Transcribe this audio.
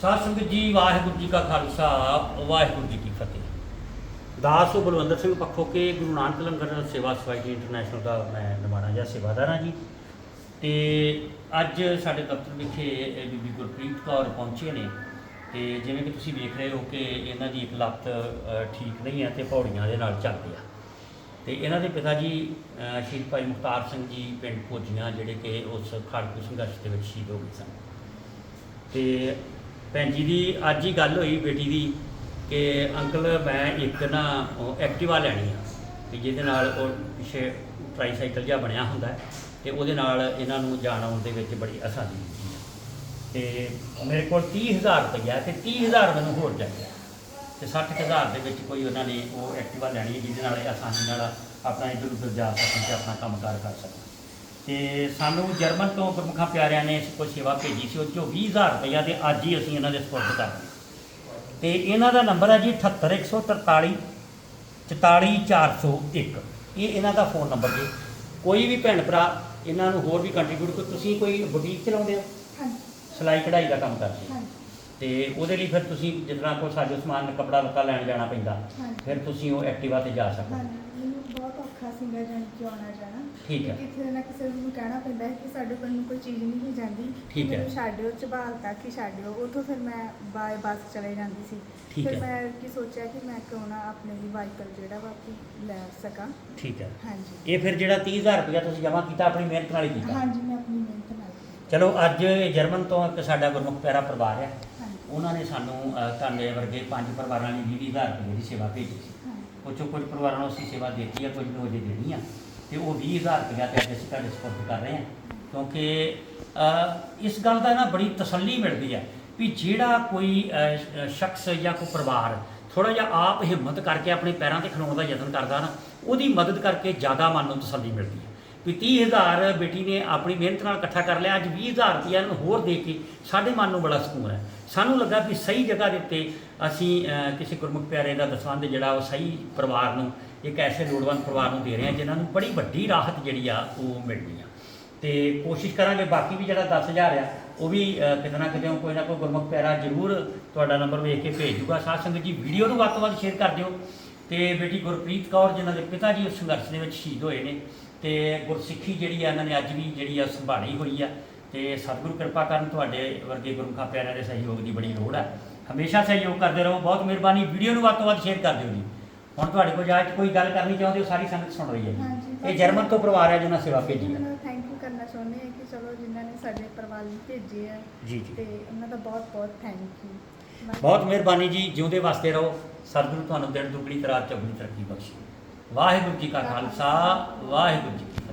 ਸਾਧ ਸੰਗਤ ਜੀ, ਵਾਹਿਗੁਰੂ ਜੀ ਕਾ ਖਾਲਸਾ, ਵਾਹਿਗੁਰੂ ਜੀ ਕੀ ਫਤਿਹ। ਦਾਸ ਉਹ ਬਲਵੰਦਰ ਸਿੰਘ ਪੱਖੋ ਕੇ ਗੁਰੂ ਨਾਨਕ ਲੰਗਰ ਸੇਵਾ ਸੋਸਾਇਟੀ ਇੰਟਰਨੈਸ਼ਨਲ ਦਾ ਮੈਂ ਨਮਾਣਾ ਜਾਂ ਸੇਵਾਦਾਰ ਹਾਂ ਜੀ। ਤੇ ਅੱਜ ਸਾਡੇ ਦਫ਼ਤਰ ਵਿਖੇ ਬੀਬੀ ਗੁਰਪ੍ਰੀਤ ਕੌਰ ਪਹੁੰਚੇ ਨੇ। ਤੇ ਜਿਵੇਂ ਕਿ ਤੁਸੀਂ ਵੇਖ ਰਹੇ ਹੋ ਕਿ ਇਹਨਾਂ ਦੀ ਇੱਕ ਲੱਤ ਠੀਕ ਨਹੀਂ ਹੈ ਤੇ ਪੌੜੀਆਂ ਦੇ ਨਾਲ ਚੱਲਦੇ ਆ ਤੇ ਇਹਨਾਂ ਦੇ ਪਿਤਾ ਜੀ ਸ਼ਹੀਦ ਭਾਈ ਮੁਖਤਾਰ ਸਿੰਘ ਜੀ ਪਿੰਡ ਭੋਜੀਆਂ, ਜਿਹੜੇ ਕਿ ਉਸ ਖਾੜਕੂ ਸੰਘਰਸ਼ ਦੇ ਵਿੱਚ ਸ਼ਹੀਦ ਹੋ ਗਏ ਸਨ। ਤੇ ਭੈਣ ਜੀ ਦੀ ਅੱਜ ਹੀ ਗੱਲ ਹੋਈ ਬੇਟੀ ਦੀ ਕਿ ਅੰਕਲ ਮੈਂ ਇੱਕ ਨਾ ਉਹ ਐਕਟਿਵਾ ਲੈਣੀ ਆ ਤੇ ਜਿਹਦੇ ਨਾਲ ਉਹ ਪਿੱਛੇ ਟ੍ਰਾਈਸਾਈਕਲ ਜਿਹਾ ਬਣਿਆ ਹੁੰਦਾ ਹੈ ਤੇ ਉਹਦੇ ਨਾਲ ਇਹਨਾਂ ਨੂੰ ਜਾਣ ਆਉਣ ਦੇ ਵਿੱਚ ਬੜੀ ਆਸਾਨੀ ਹੁੰਦੀ ਹੈ। ਤੇ ਮੇਰੇ ਕੋਲ 30000 ਰੁਪਇਆ ਹੈ ਤੇ 30000 ਮੈਨੂੰ ਹੋਰ ਚਾਹੀਦਾ ਤੇ 60000 ਦੇ ਵਿੱਚ ਕੋਈ ਉਹਨਾਂ ਨੇ ਉਹ ਐਕਟਿਵਾ ਲੈਣੀ ਹੈ ਜਿਹਦੇ ਨਾਲ ਇਹ ਆਸਾਨੀ ਨਾਲ ਆਪਣਾ ਇੱਧਰ ਉੱਧਰ ਜਾ ਸਕਣ ਤੇ ਆਪਣਾ ਕੰਮਕਾਰ ਕਰ ਸਕਣ। ਤੇ ਸਾਨੂੰ ਜਰਮਨ ਤੋਂ ਗੁਰਮੁਖਾਂ ਪਿਆਰਿਆਂ ਨੇ ਕੋਈ ਸੇਵਾ ਭੇਜੀ ਸੀ ਉਹ 'ਚੋਂ 20000 ਰੁਪਇਆ ਤੇ ਅੱਜ ਹੀ ਅਸੀਂ ਇਹਨਾਂ ਦੇ ਸਪੁਰਦ ਕਰ ਤੇ ਇਹਨਾਂ ਦਾ ਨੰਬਰ ਹੈ ਜੀ 78143 44401 ਇਹ ਇਹਨਾਂ ਦਾ ਫੋਨ ਨੰਬਰ ਜੀ। ਕੋਈ ਵੀ ਭੈਣ ਭਰਾ ਇਹਨਾਂ ਨੂੰ ਹੋਰ ਵੀ ਕੰਟਰੀਬਿਊਟ ਕਰ ਤੁਸੀਂ ਕੋਈ ਬੁਟੀਕ ਚਲਾਉਂਦੇ ਹੋ? ਹਾਂਜੀ। ਸਿਲਾਈ ਕਢਾਈ ਦਾ ਕੰਮ ਕਰਦੇ ਹੋ? ਹਾਂਜੀ। ਤੇ ਉਹਦੇ ਲਈ ਫਿਰ ਤੁਸੀਂ ਜਿਸ ਤਰ੍ਹਾਂ ਕੋਈ ਸਾਜੋ ਸਮਾਨ ਕੱਪੜਾ ਲੱਤਾ ਲੈਣ ਜਾਣਾ ਪੈਂਦਾ। ਫਿਰ ਤੁਸੀਂ ਉਹ ਐਕਟਿਵਾ ਤੇ ਜਾ ਸਕਦੇ ਹੋ। ਔਖਾ ਸੀਗਾ ਜਾਣ ਕਿ ਆਉਣਾ ਜਾਣਾ? ਠੀਕ ਹੈ। ਕਿ ਕਿਸੇ ਨਾ ਕਿਸੇ ਨੂੰ ਕਹਿਣਾ ਪੈਂਦਾ ਹੈ ਕਿ ਸਾਡੇ ਕੋਲ ਨੂੰ ਕੋਈ ਚੀਜ਼ ਨਹੀਂ ਜਾਂਦੀ। ਠੀਕ ਹੈ। ਮੈਨੂੰ ਛੱਡਿਓ ਝਬਾਲ ਤੱਕ ਹੀ ਛੱਡਿਓ। ਉਥੋਂ ਫਿਰ ਮੈਂ ਬਾਏ ਬੱਸ ਚਲੇ ਜਾਂਦੀ ਸੀ। ਠੀਕ ਫਿਰ ਹੈ। ਮੈਂ ਕੀ ਸੋਚਿਆ ਕਿ ਮੈਂ ਕਿਉਂ ਨਾ ਆਪਣੇ ਲਈ ਵਾਹੀਕਲ ਜਿਹੜਾ ਵਾ ਕਿ ਲੈ ਸਕਾਂ। ਠੀਕ ਹੈ। ਹਾਂਜੀ। ਇਹ ਫਿਰ ਜਿਹੜਾ 30000 ਰੁਪਇਆ ਤੁਸੀਂ ਜਮ੍ਹਾਂ ਕੀਤਾ ਆਪਣੀ ਮਿਹਨਤ ਨਾਲ ਹੀ ਕੀਤਾ? ਹਾਂਜੀ ਮੈਂ ਆਪਣੀ ਮਿਹਨਤ ਨਾਲ ਚਲੋ ਅੱਜ ਜਰਮਨ ਤੋਂ ਇੱਕ ਸਾਡਾ ਗੁਰਮੁਖ ਪਿਆਰਾ ਪਰਿਵਾਰ ਹੈ। ਹਾਂਜੀ। ਉਹਨਾਂ ਨੇ ਸਾਨੂੰ ਅ, ਤੁਹਾਡੇ ਵਰਗੇ ਪੰਜ ਪਰਿਵਾਰਾਂ ਲਈ 20000 ਰੁਪਏ ਦੀ ਸੇਵਾ ਭੇਜੀ ਸੀ। ਉਹ 'ਚੋਂ ਕੁਝ ਪਰਿਵਾਰਾਂ ਨੂੰ ਅਸੀਂ ਸੇਵਾ ਦਿੱਤੀ ਆ ਕੁਝ ਨੂੰ ਅਜੇ ਦੇਣੀ ਆ। ਤੇ ਉਹ 20000 ਰੁਪਇਆ ਤੇ ਅੱਜ ਅਸੀਂ ਤੁਹਾਡੇ ਸਪੋਰਟ ਕਰ ਰਹੇ ਹਾਂ ਕਿਉਂਕਿ ਅ, ਇਸ ਗੱਲ ਦਾ ਨਾ ਬੜੀ ਤਸੱਲੀ ਮਿਲਦੀ ਹੈ ਵੀ ਜਿਹੜਾ ਕੋਈ ਅ, ਸ਼- ਸ਼ਖਸ ਜਾਂ ਕੋਈ ਪਰਿਵਾਰ ਥੋੜਾ ਜਿਹਾ ਆਪ ਹਿੰਮਤ ਕਰਕੇ ਆਪਣੇ ਪੈਰਾਂ ਤੇ ਖਲੋਣ ਦਾ ਯਤਨ ਕਰਦਾ ਨਾ ਉਹਦੀ ਮਦਦ ਕਰਕੇ ਜ਼ਿਆਦਾ ਮਨ ਨੂੰ ਤਸੱਲੀ ਮਿਲਦੀ ਹੈ ਵੀ 30000 ਬੇਟੀ ਨੇ ਆਪਣੀ ਮਿਹਨਤ ਨਾਲ ਇਕੱਠਾ ਕਰ ਲਿਆ ਅੱਜ 20000 ਰੁਪਇਆ ਇਹਨੂੰ ਹੋਰ ਦੇ ਕੇ ਸਾਡੇ ਮਨ ਨੂੰ ਬੜਾ ਸਕੂਨ ਹੈ ਸਾਨੂੰ ਲੱਗਾ ਵੀ ਸਹੀ ਜਗ੍ਹਾ ਦੇ ਉੱਤੇ ਅਸੀਂ ਕਿਸੇ ਗੁਰਮੁਖ ਪਿਆਰੇ ਦਾ ਦਸਵੰਧ ਜਿਹੜਾ ਉਹ ਸਹੀ ਪਰਿਵਾਰ ਨੂੰ, ਇੱਕ ਐਸੇ ਲੋੜਵੰਦ ਪਰਿਵਾਰ ਨੂੰ ਦੇ ਰਹੇ ਹਾਂ ਜਿਨ੍ਹਾਂ ਨੂੰ ਬੜੀ ਵੱਡੀ ਰਾਹਤ ਜਿਹੜੀ ਆ ਉਹ ਮਿਲਣੀ ਆ। ਤੇ ਕੋਸ਼ਿਸ਼ ਕਰਾਂਗੇ, ਬਾਕੀ ਵੀ ਜਿਹੜਾ 10000 ਆ, ਉਹ ਵੀ ਕਿਤੇ ਨਾ ਕਿਤੇ ਕੋਈ ਨਾ ਕੋਈ ਗੁਰਮੁਖ ਪਿਆਰਾ ਜ਼ਰੂਰ ਤੁਹਾਡਾ ਨੰਬਰ ਵੇਖ ਕੇ ਭੇਜ ਦੂਗਾ। ਸਾਧ ਸੰਗਤ ਜੀ, ਵੀਡੀਓ ਨੂੰ ਵੱਧ ਤੋਂ ਵੱਧ ਸ਼ੇਅਰ ਕਰ ਦਿਓ। ਤੇ ਬੇਟੀ ਗੁਰਪ੍ਰੀਤ ਕੌਰ, ਜਿਨ੍ਹਾਂ ਦੇ ਪਿਤਾ ਜੀ ਉਸ ਸੰਘਰਸ਼ ਦੇ ਵਿੱਚ ਸ਼ਹੀਦ ਹੋਏ ਨੇ, ਤੇ ਗੁਰਸਿੱਖੀ ਜਿਹੜੀ ਆ, ਇਹਨਾਂ ਨੇ ਅੱਜ ਵੀ ਜਿਹੜੀ ਆ, ਸੰਭਾਲੀ ਹੋਈ ਆ। ਤੇ ਸਤਿਗੁਰੂ ਕਿਰਪਾ ਕਰਨ ਤੁਹਾਡੇ ਵਰਗੇ ਗੁਰਮੁਖਾਂ ਪਿਆਰਿਆਂ ਦੇ ਸਹਿਯੋਗ ਦੀ ਬੜੀ ਲੋੜ ਆ ਹਮੇਸ਼ਾ ਸਹਿਯੋਗ ਕਰਦੇ ਰਹੋ ਬਹੁਤ ਮਿਹਰਬਾਨੀ। ਵੀਡੀਓ ਨੂੰ ਵੱਧ ਤੋਂ ਵੱਧ ਸ਼ੇਅਰ ਕਰ ਦਿਓ ਜੀ। ਹੁਣ ਤੁਹਾਡੇ ਕੋਲ ਜਾ ਕੇ ਕੋਈ ਗੱਲ ਕਰਨੀ ਚਾਹੁੰਦੇ ਹੋ ਸਾਰੀ ਸੰਗਤ ਸੁਣ ਰਹੀ ਹੈ ਇਹ ਜਰਮਨ ਤੋਂ ਪਰਿਵਾਰ ਹੈ ਜਿਹਨਾਂ ਸੇਵਾ ਭੇਜੀ ਹੈ। ਮੈਨੂੰ ਥੈਂਕ ਯੂ ਕਰਨਾ ਚਾਹੁੰਦੇ ਹਾਂ ਕਿ ਚਲੋ ਜਿਨ੍ਹਾਂ ਨੇ ਸਾਡੇ ਪਰਿਵਾਰ ਲਈ ਭੇਜੇ ਆ ਜੀ ਜੀ। ਤੇ ਉਹਨਾਂ ਦਾ ਬਹੁਤ ਬਹੁਤ ਥੈਂਕ ਯੂ ਬਹੁਤ ਮਿਹਰਬਾਨੀ ਜੀ ਜਿਉਂਦੇ ਵਾਸਤੇ ਰਹੋ। ਸਤਿਗੁਰੂ ਤੁਹਾਨੂੰ ਦਿਨ ਦੁਗਣੀ ਤੇ ਰਾਤ ਚੌਗਣੀ ਤਰੱਕੀ ਬਖਸ਼ੇ। ਵਾਹਿਗੁਰੂ ਜੀ ਕਾ ਖਾਲਸਾ ਵਾਹਿਗੁਰੂ ਜੀ।